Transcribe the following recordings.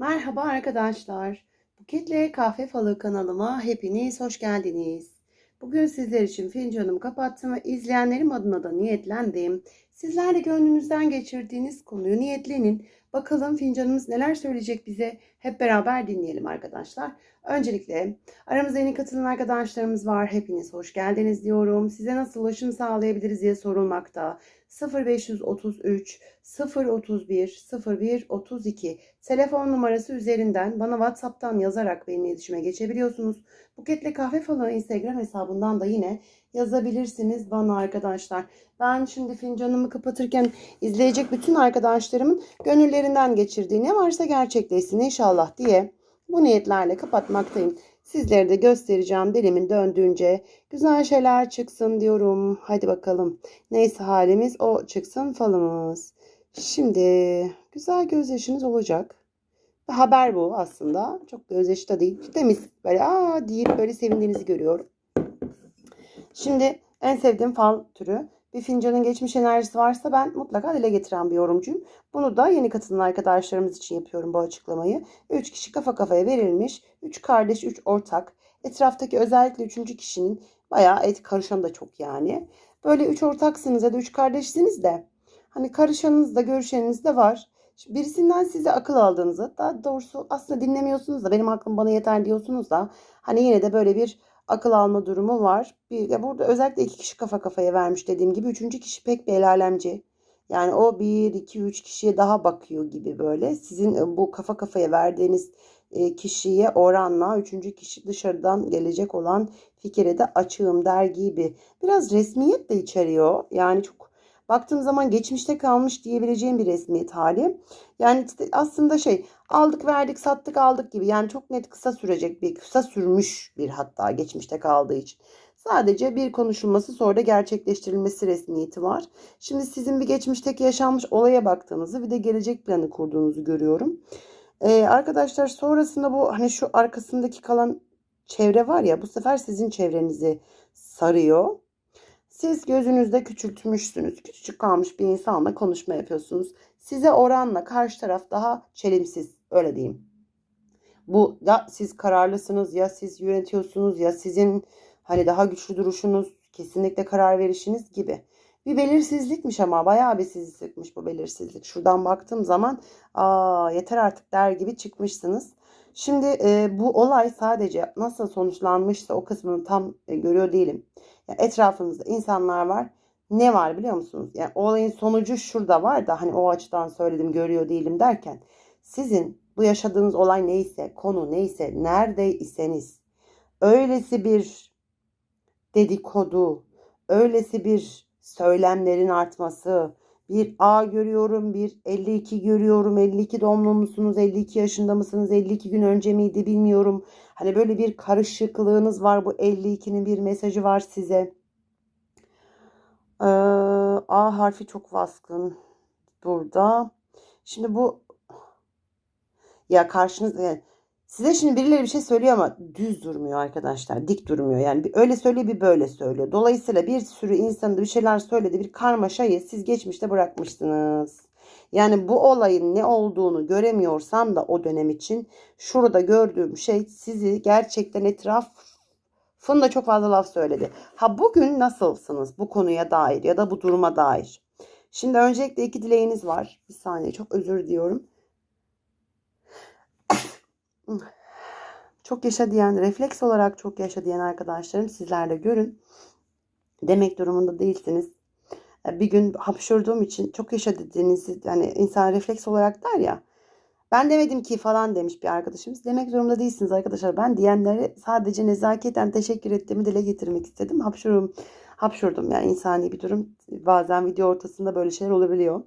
Merhaba arkadaşlar. Buketle Kahve Falı kanalıma hepiniz hoş geldiniz. Bugün sizler için fincanımı kapattım ve izleyenlerim adına da niyetlendim. Sizler de gönlünüzden geçirdiğiniz konuyu niyetlenin. Bakalım fincanımız neler söyleyecek bize. Hep beraber dinleyelim arkadaşlar. Öncelikle aramızda yeni katılan arkadaşlarımız var. Hepiniz hoş geldiniz diyorum. Size nasıl ulaşım sağlayabiliriz diye sorulmakta. 0533 031 01 32 telefon numarası üzerinden bana WhatsApp'tan yazarak benimle iletişime geçebiliyorsunuz. Buketle Kahve Falı Instagram hesabından da yine yazabilirsiniz bana arkadaşlar. Ben şimdi fincanımı kapatırken izleyecek bütün arkadaşlarımın gönüllerinden geçirdiği ne varsa gerçekleşsin inşallah diye bu niyetlerle kapatmaktayım. Sizlere de göstereceğim dilimin döndüğünce güzel şeyler çıksın diyorum. Hadi bakalım. Neyse halimiz o çıksın falımız. Şimdi güzel gözyaşınız olacak. Haber bu aslında. Çok gözyaşı da değil. Temiz böyle aa deyip böyle sevindiğinizi görüyorum. Şimdi en sevdiğim fal türü. Bir fincanın geçmiş enerjisi varsa ben mutlaka dile getiren bir yorumcuyum. Bunu da yeni katılan arkadaşlarımız için yapıyorum bu açıklamayı. 3 kişi kafa kafaya verilmiş. 3 kardeş, 3 ortak. Etraftaki özellikle 3. kişinin bayağı et karışan da çok yani. Böyle 3 ortaksınız ya da 3 kardeşsiniz de hani karışanınız da görüşeniniz de var. Birisinden size akıl aldığınızı daha doğrusu aslında dinlemiyorsunuz da benim aklım bana yeter diyorsunuz da hani yine de böyle bir akıl alma durumu var. Bir, ya burada özellikle iki kişi kafa kafaya vermiş dediğim gibi. Üçüncü kişi pek bir el. Yani o bir, iki, üç kişiye daha bakıyor gibi böyle. Sizin e, bu kafa kafaya verdiğiniz e, kişiye oranla üçüncü kişi dışarıdan gelecek olan fikire de açığım der gibi. Biraz resmiyet de içeriyor. Yani çok baktığım zaman geçmişte kalmış diyebileceğim bir resmiyet hali. Yani aslında şey aldık verdik sattık aldık gibi yani çok net kısa sürecek bir kısa sürmüş bir hatta geçmişte kaldığı için. Sadece bir konuşulması sonra da gerçekleştirilmesi resmiyeti var. Şimdi sizin bir geçmişteki yaşanmış olaya baktığınızı bir de gelecek planı kurduğunuzu görüyorum. Ee, arkadaşlar sonrasında bu hani şu arkasındaki kalan çevre var ya bu sefer sizin çevrenizi sarıyor. Siz gözünüzde küçültmüşsünüz. Küçücük kalmış bir insanla konuşma yapıyorsunuz. Size oranla karşı taraf daha çelimsiz öyle diyeyim. Bu ya siz kararlısınız ya siz yönetiyorsunuz ya sizin hani daha güçlü duruşunuz kesinlikle karar verişiniz gibi. Bir belirsizlikmiş ama bayağı bir sizi sıkmış bu belirsizlik. Şuradan baktığım zaman aa yeter artık der gibi çıkmışsınız. Şimdi e, bu olay sadece nasıl sonuçlanmışsa o kısmını tam e, görüyor değilim. Yani etrafınızda insanlar var. Ne var biliyor musunuz? Yani olayın sonucu şurada var da hani o açıdan söyledim görüyor değilim derken sizin bu yaşadığınız olay neyse, konu neyse, neredeyseniz öylesi bir dedikodu, öylesi bir söylemlerin artması, bir A görüyorum, bir 52 görüyorum. 52 doğumlu musunuz? 52 yaşında mısınız? 52 gün önce miydi bilmiyorum. Hani böyle bir karışıklığınız var. Bu 52'nin bir mesajı var size. Ee, A harfi çok baskın burada. Şimdi bu ya karşınız yani size şimdi birileri bir şey söylüyor ama düz durmuyor arkadaşlar. Dik durmuyor. Yani bir öyle söylüyor bir böyle söylüyor. Dolayısıyla bir sürü insanın da bir şeyler söyledi. Bir karmaşayı siz geçmişte bırakmışsınız. Yani bu olayın ne olduğunu göremiyorsam da o dönem için şurada gördüğüm şey sizi gerçekten etrafında çok fazla laf söyledi. Ha bugün nasılsınız bu konuya dair ya da bu duruma dair? Şimdi öncelikle iki dileğiniz var. Bir saniye çok özür diliyorum. Çok yaşa diyen, refleks olarak çok yaşa diyen arkadaşlarım sizler de görün. Demek durumunda değilsiniz. Bir gün hapşurduğum için çok yaşa dediğinizi hani insan refleks olarak der ya. Ben demedim ki falan demiş bir arkadaşımız. Demek durumunda değilsiniz arkadaşlar. Ben diyenlere sadece nezaketen teşekkür ettiğimi dile getirmek istedim. Hapşurum, hapşurdum yani insani bir durum. Bazen video ortasında böyle şeyler olabiliyor.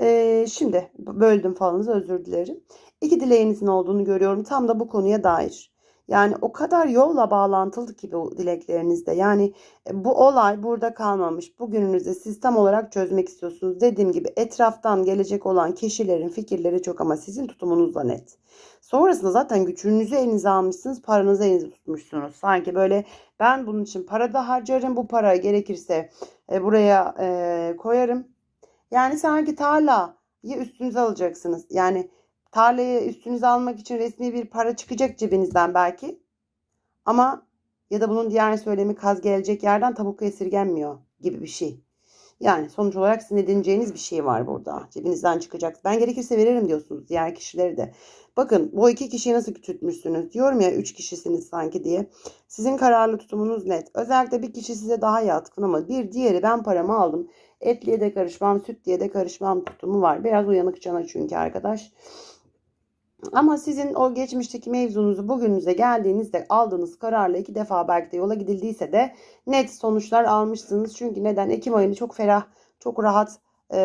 Ee, şimdi böldüm falanızı özür dilerim. İki dileğinizin olduğunu görüyorum tam da bu konuya dair. Yani o kadar yolla bağlantılı ki bu dileklerinizde. Yani e, bu olay burada kalmamış. Bugününüzde siz tam olarak çözmek istiyorsunuz. Dediğim gibi etraftan gelecek olan kişilerin fikirleri çok ama sizin tutumunuz da net. Sonrasında zaten gücünüzü elinize almışsınız, paranızı elinize tutmuşsunuz. Sanki böyle ben bunun için para da harcarım, bu para gerekirse e, buraya e, koyarım. Yani sanki tarlayı üstünüze alacaksınız. Yani Tarlayı üstünüze almak için resmi bir para çıkacak cebinizden belki. Ama ya da bunun diğer söylemi kaz gelecek yerden tavuk esirgenmiyor gibi bir şey. Yani sonuç olarak sizin edineceğiniz bir şey var burada. Cebinizden çıkacak. Ben gerekirse veririm diyorsunuz diğer kişileri de. Bakın bu iki kişiyi nasıl küçültmüşsünüz? Diyorum ya üç kişisiniz sanki diye. Sizin kararlı tutumunuz net. Özellikle bir kişi size daha yatkın ama bir diğeri ben paramı aldım. Etliye de karışmam, süt diye de karışmam tutumu var. Biraz uyanık cana çünkü arkadaş. Ama sizin o geçmişteki mevzunuzu bugününüze geldiğinizde aldığınız kararla iki defa belki de yola gidildiyse de net sonuçlar almışsınız. Çünkü neden? Ekim ayını çok ferah, çok rahat e,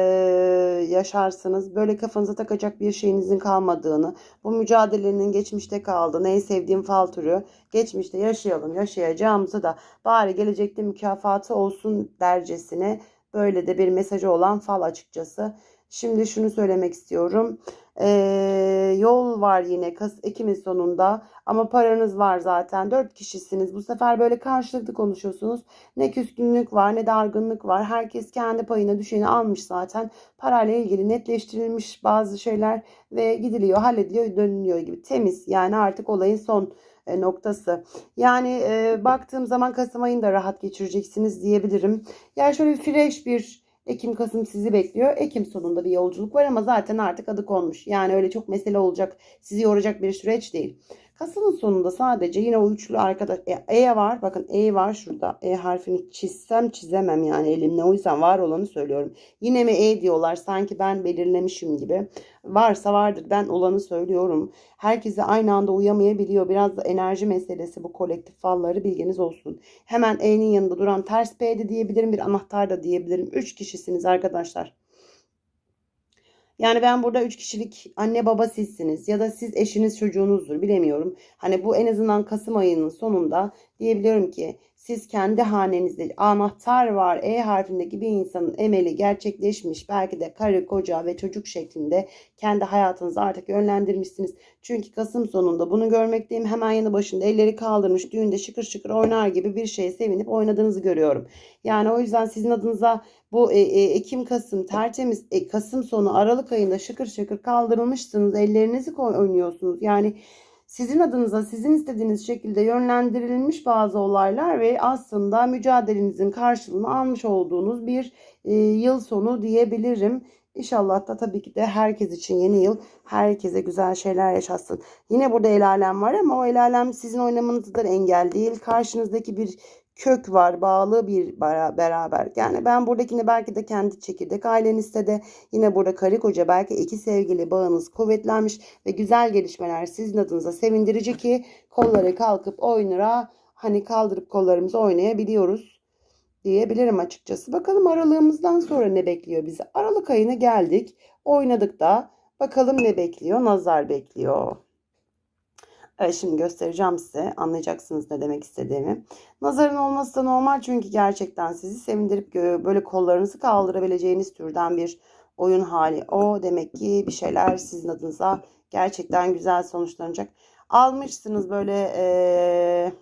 yaşarsınız. Böyle kafanıza takacak bir şeyinizin kalmadığını, bu mücadelenin geçmişte kaldığını, en sevdiğim fal türü, geçmişte yaşayalım, yaşayacağımızı da bari gelecekte mükafatı olsun dercesine böyle de bir mesajı olan fal açıkçası. Şimdi şunu söylemek istiyorum. Ee, yol var yine Kas Ekim'in sonunda ama paranız var zaten. Dört kişisiniz. Bu sefer böyle karşılıklı konuşuyorsunuz. Ne küskünlük var ne dargınlık var. Herkes kendi payına düşeni almış zaten. Parayla ilgili netleştirilmiş bazı şeyler ve gidiliyor, hallediliyor, dönülüyor gibi. Temiz yani artık olayın son e, noktası. Yani e, baktığım zaman Kasım ayını da rahat geçireceksiniz diyebilirim. Yani şöyle bir fresh bir Ekim Kasım sizi bekliyor. Ekim sonunda bir yolculuk var ama zaten artık adı konmuş. Yani öyle çok mesele olacak, sizi yoracak bir süreç değil. Kasım'ın sonunda sadece yine o üçlü arkadaş e, e var. Bakın E var şurada. E harfini çizsem çizemem yani elimle. O yüzden var olanı söylüyorum. Yine mi E diyorlar sanki ben belirlemişim gibi. Varsa vardır ben olanı söylüyorum. Herkese aynı anda uyamayabiliyor. Biraz da enerji meselesi bu kolektif falları bilginiz olsun. Hemen E'nin yanında duran ters P de diyebilirim. Bir anahtar da diyebilirim. Üç kişisiniz arkadaşlar. Yani ben burada üç kişilik anne baba sizsiniz ya da siz eşiniz çocuğunuzdur bilemiyorum. Hani bu en azından Kasım ayının sonunda diyebiliyorum ki siz kendi hanenizde anahtar var E harfindeki bir insanın emeli gerçekleşmiş. Belki de karı koca ve çocuk şeklinde kendi hayatınızı artık yönlendirmişsiniz. Çünkü Kasım sonunda bunu görmekteyim. Hemen yanı başında elleri kaldırmış düğünde şıkır şıkır oynar gibi bir şeye sevinip oynadığınızı görüyorum. Yani o yüzden sizin adınıza bu e, e, Ekim Kasım tertemiz e, Kasım sonu Aralık ayında şıkır şıkır kaldırılmışsınız. Ellerinizi oynuyorsunuz. Yani sizin adınıza sizin istediğiniz şekilde yönlendirilmiş bazı olaylar ve aslında mücadelenizin karşılığını almış olduğunuz bir e, yıl sonu diyebilirim. İnşallah da tabii ki de herkes için yeni yıl herkese güzel şeyler yaşatsın. Yine burada el alem var ama o el alem sizin oynamanızdan engel değil. Karşınızdaki bir kök var bağlı bir beraber. Yani ben buradakini belki de kendi çekirdek ailenizde de yine burada karı koca belki iki sevgili bağınız kuvvetlenmiş ve güzel gelişmeler sizin adınıza sevindirici ki kolları kalkıp oynara hani kaldırıp kollarımızı oynayabiliyoruz diyebilirim açıkçası. Bakalım aralığımızdan sonra ne bekliyor bizi? Aralık ayına geldik. Oynadık da bakalım ne bekliyor? Nazar bekliyor. Evet şimdi göstereceğim size. Anlayacaksınız ne demek istediğimi. Nazarın olması da normal çünkü gerçekten sizi sevindirip böyle kollarınızı kaldırabileceğiniz türden bir oyun hali. O demek ki bir şeyler sizin adınıza gerçekten güzel sonuçlanacak. Almışsınız böyle ee,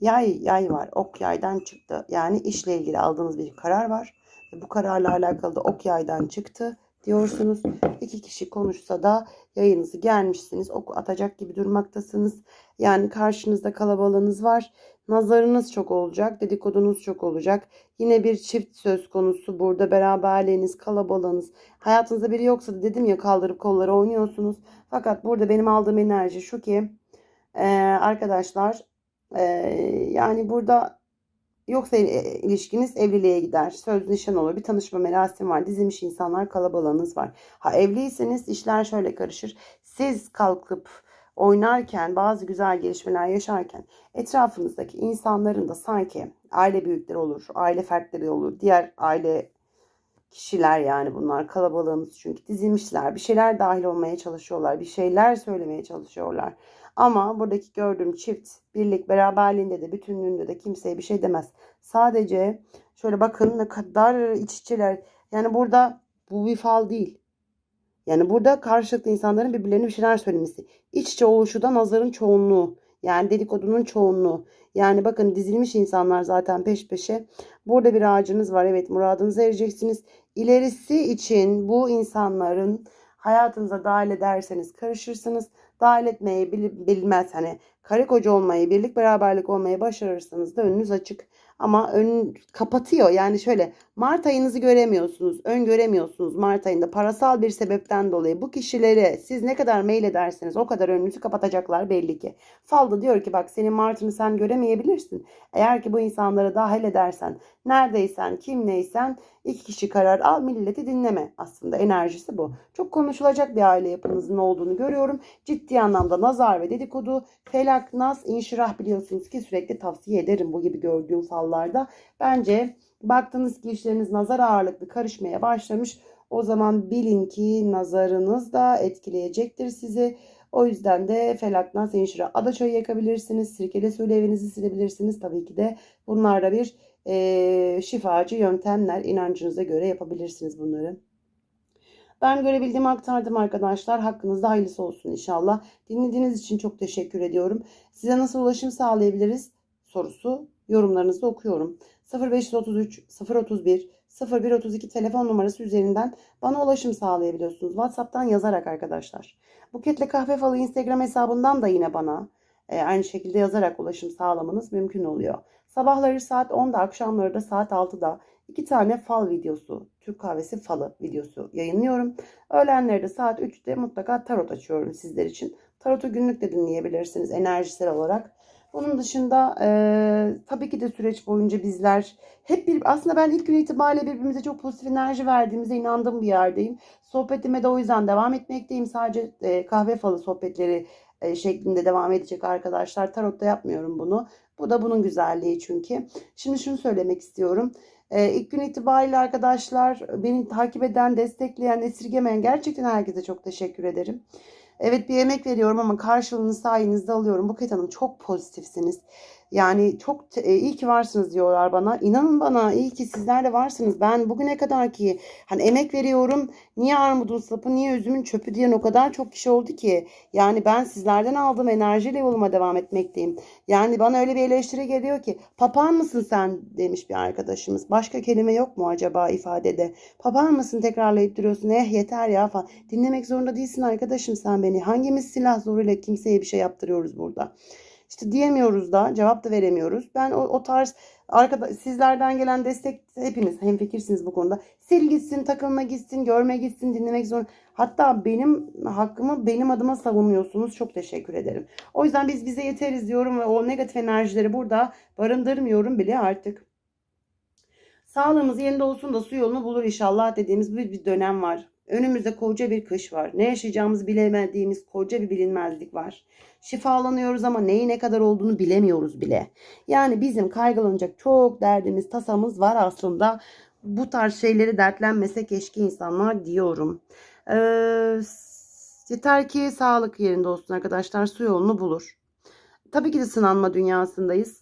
yay yay var. Ok yaydan çıktı. Yani işle ilgili aldığınız bir karar var. Bu kararla alakalı da ok yaydan çıktı diyorsunuz. İki kişi konuşsa da yayınızı gelmişsiniz. Oku atacak gibi durmaktasınız. Yani karşınızda kalabalığınız var. Nazarınız çok olacak. Dedikodunuz çok olacak. Yine bir çift söz konusu. Burada beraberliğiniz, kalabalığınız. Hayatınızda biri yoksa da dedim ya kaldırıp kolları oynuyorsunuz. Fakat burada benim aldığım enerji şu ki arkadaşlar yani burada Yoksa e, ilişkiniz evliliğe gider. Söz nişan olur. Bir tanışma merasimi var. Dizilmiş insanlar kalabalığınız var. Ha evliyseniz işler şöyle karışır. Siz kalkıp oynarken bazı güzel gelişmeler yaşarken etrafınızdaki insanların da sanki aile büyükleri olur, aile fertleri olur, diğer aile kişiler yani bunlar kalabalığımız çünkü dizilmişler bir şeyler dahil olmaya çalışıyorlar bir şeyler söylemeye çalışıyorlar ama buradaki gördüğüm çift birlik beraberliğinde de bütünlüğünde de kimseye bir şey demez. Sadece şöyle bakın ne kadar iç içeler. Yani burada bu bir fal değil. Yani burada karşılıklı insanların birbirlerine bir şeyler söylemesi. İç içe oluşu da nazarın çoğunluğu. Yani dedikodunun çoğunluğu. Yani bakın dizilmiş insanlar zaten peş peşe. Burada bir ağacınız var. Evet muradınıza ereceksiniz. İlerisi için bu insanların hayatınıza dahil ederseniz karışırsınız. Dahil etmeyi bil- bilmez hani karı koca olmayı, birlik beraberlik olmayı başarırsanız da önünüz açık. Ama ön kapatıyor. Yani şöyle Mart ayınızı göremiyorsunuz, ön göremiyorsunuz Mart ayında parasal bir sebepten dolayı. Bu kişileri siz ne kadar mail ederseniz o kadar önünüzü kapatacaklar belli ki. Falda diyor ki bak senin Mart'ını sen göremeyebilirsin. Eğer ki bu insanları dahil edersen, neredeysen, kim neysen iki kişi karar al milleti dinleme. Aslında enerjisi bu. Çok konuşulacak bir aile yapınızın olduğunu görüyorum. Ciddi anlamda nazar ve dedikodu, felak, nas, inşirah biliyorsunuz ki sürekli tavsiye ederim bu gibi gördüğüm fallarda. Bence baktınız ki işleriniz nazar ağırlıklı karışmaya başlamış. O zaman bilin ki nazarınız da etkileyecektir sizi. O yüzden de felak, nas, inşirah, adaçayı yakabilirsiniz. Sirkeli suyla evinizi silebilirsiniz. Tabii ki de bunlar da bir e, şifacı yöntemler. inancınıza göre yapabilirsiniz bunları. Ben görebildiğimi aktardım arkadaşlar. Hakkınızda hayırlısı olsun inşallah. Dinlediğiniz için çok teşekkür ediyorum. Size nasıl ulaşım sağlayabiliriz sorusu yorumlarınızda okuyorum. 0533 031 0132 telefon numarası üzerinden bana ulaşım sağlayabiliyorsunuz. WhatsApp'tan yazarak arkadaşlar. Buketle Kahve Falı Instagram hesabından da yine bana e, aynı şekilde yazarak ulaşım sağlamanız mümkün oluyor. Sabahları saat 10'da, akşamları da saat 6'da iki tane fal videosu, Türk kahvesi falı videosu yayınlıyorum. Öğlenleri de saat 3'te mutlaka tarot açıyorum sizler için. Tarotu günlük de dinleyebilirsiniz enerjisel olarak. Onun dışında e, tabii ki de süreç boyunca bizler hep bir aslında ben ilk gün itibariyle birbirimize çok pozitif enerji verdiğimize inandığım bir yerdeyim. Sohbetime de o yüzden devam etmekteyim. Sadece e, kahve falı sohbetleri e, şeklinde devam edecek arkadaşlar. Tarotta yapmıyorum bunu. Bu da bunun güzelliği çünkü. Şimdi şunu söylemek istiyorum. Ee, ilk gün itibariyle arkadaşlar beni takip eden, destekleyen, esirgemeyen gerçekten herkese çok teşekkür ederim. Evet bir emek veriyorum ama karşılığını sayenizde alıyorum. Buket Hanım çok pozitifsiniz. Yani çok e, iyi ki varsınız diyorlar bana. İnanın bana iyi ki sizler de varsınız. Ben bugüne kadar ki hani emek veriyorum. Niye armudun sapı, niye üzümün çöpü diyen o kadar çok kişi oldu ki. Yani ben sizlerden aldığım enerjiyle yoluma devam etmekteyim. Yani bana öyle bir eleştiri geliyor ki papağan mısın sen demiş bir arkadaşımız. Başka kelime yok mu acaba ifadede? Papağan mısın tekrarlayıp duruyorsun. Eh yeter ya falan. Dinlemek zorunda değilsin arkadaşım sen beni. Hangimiz silah zoruyla kimseye bir şey yaptırıyoruz burada? İşte diyemiyoruz da cevap da veremiyoruz. Ben o, o tarz arkada sizlerden gelen destek hepiniz hemfikirsiniz bu konuda. Sil gitsin, takılma gitsin, görme gitsin, dinlemek zor. Hatta benim hakkımı benim adıma savunuyorsunuz. Çok teşekkür ederim. O yüzden biz bize yeteriz diyorum ve o negatif enerjileri burada barındırmıyorum bile artık. Sağlığımız yerinde olsun da su yolunu bulur inşallah dediğimiz bir, bir dönem var. Önümüzde koca bir kış var. Ne yaşayacağımızı bilemediğimiz koca bir bilinmezlik var. Şifalanıyoruz ama neyi ne kadar olduğunu bilemiyoruz bile. Yani bizim kaygılanacak çok derdimiz, tasamız var aslında. Bu tarz şeyleri dertlenmese keşke insanlar diyorum. Ee, yeter ki sağlık yerinde olsun arkadaşlar. Su yolunu bulur. Tabii ki de sınanma dünyasındayız.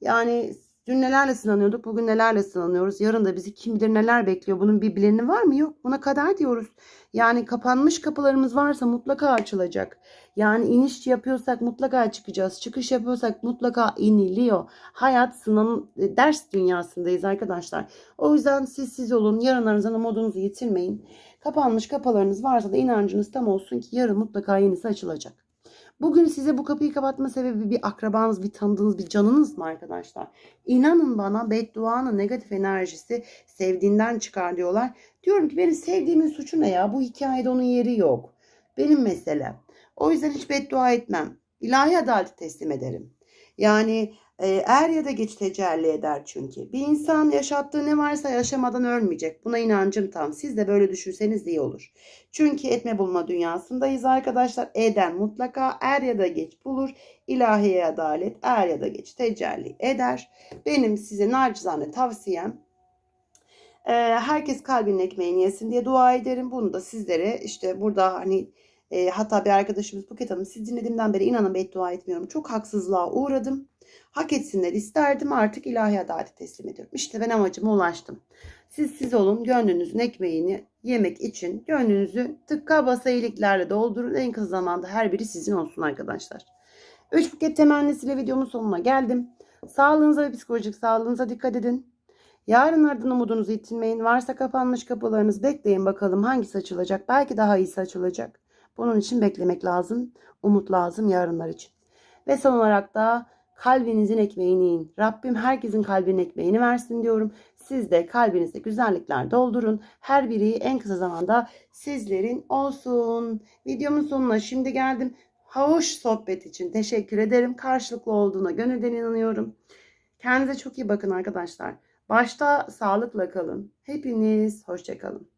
Yani dün nelerle sınanıyorduk, bugün nelerle sınanıyoruz. Yarın da bizi kim bilir neler bekliyor. Bunun bir bileni var mı? Yok. Buna kadar diyoruz. Yani kapanmış kapılarımız varsa mutlaka açılacak. Yani iniş yapıyorsak mutlaka çıkacağız. Çıkış yapıyorsak mutlaka iniliyor. Hayat sınan ders dünyasındayız arkadaşlar. O yüzden siz siz olun. Yarınlarınızdan umudunuzu yitirmeyin. Kapanmış kapılarınız varsa da inancınız tam olsun ki yarın mutlaka yenisi açılacak. Bugün size bu kapıyı kapatma sebebi bir akrabanız, bir tanıdığınız, bir canınız mı arkadaşlar? İnanın bana bedduanın negatif enerjisi sevdiğinden çıkar diyorlar. Diyorum ki benim sevdiğimin suçu ne ya? Bu hikayede onun yeri yok. Benim meselem. O yüzden hiç beddua etmem. İlahi adaleti teslim ederim. Yani er ya da geç tecelli eder çünkü. Bir insan yaşattığı ne varsa yaşamadan ölmeyecek. Buna inancım tam. Siz de böyle düşünseniz iyi olur. Çünkü etme bulma dünyasındayız arkadaşlar. Eden mutlaka er ya da geç bulur. İlahi adalet er ya da geç tecelli eder. Benim size nacizane tavsiyem e, herkes kalbinin ekmeğini yesin diye dua ederim. Bunu da sizlere işte burada hani e, hatta bir arkadaşımız Buket Hanım siz dinlediğimden beri inanın beddua etmiyorum. Çok haksızlığa uğradım. Hak etsinler isterdim artık ilahi adaleti teslim ediyorum. İşte ben amacıma ulaştım. Siz siz olun gönlünüzün ekmeğini yemek için gönlünüzü tıkka basa iyiliklerle doldurun. En kısa zamanda her biri sizin olsun arkadaşlar. Üç buket temennisiyle videomun sonuna geldim. Sağlığınıza ve psikolojik sağlığınıza dikkat edin. Yarınlardan umudunuzu yitirmeyin. Varsa kapanmış kapılarınız bekleyin bakalım hangisi açılacak. Belki daha iyisi açılacak. Bunun için beklemek lazım. Umut lazım yarınlar için. Ve son olarak da kalbinizin ekmeğini yiyin. Rabbim herkesin kalbinin ekmeğini versin diyorum. Siz de kalbinizde güzellikler doldurun. Her biri en kısa zamanda sizlerin olsun. Videomun sonuna şimdi geldim. Hoş sohbet için teşekkür ederim. Karşılıklı olduğuna gönülden inanıyorum. Kendinize çok iyi bakın arkadaşlar. Başta sağlıkla kalın. Hepiniz hoşçakalın.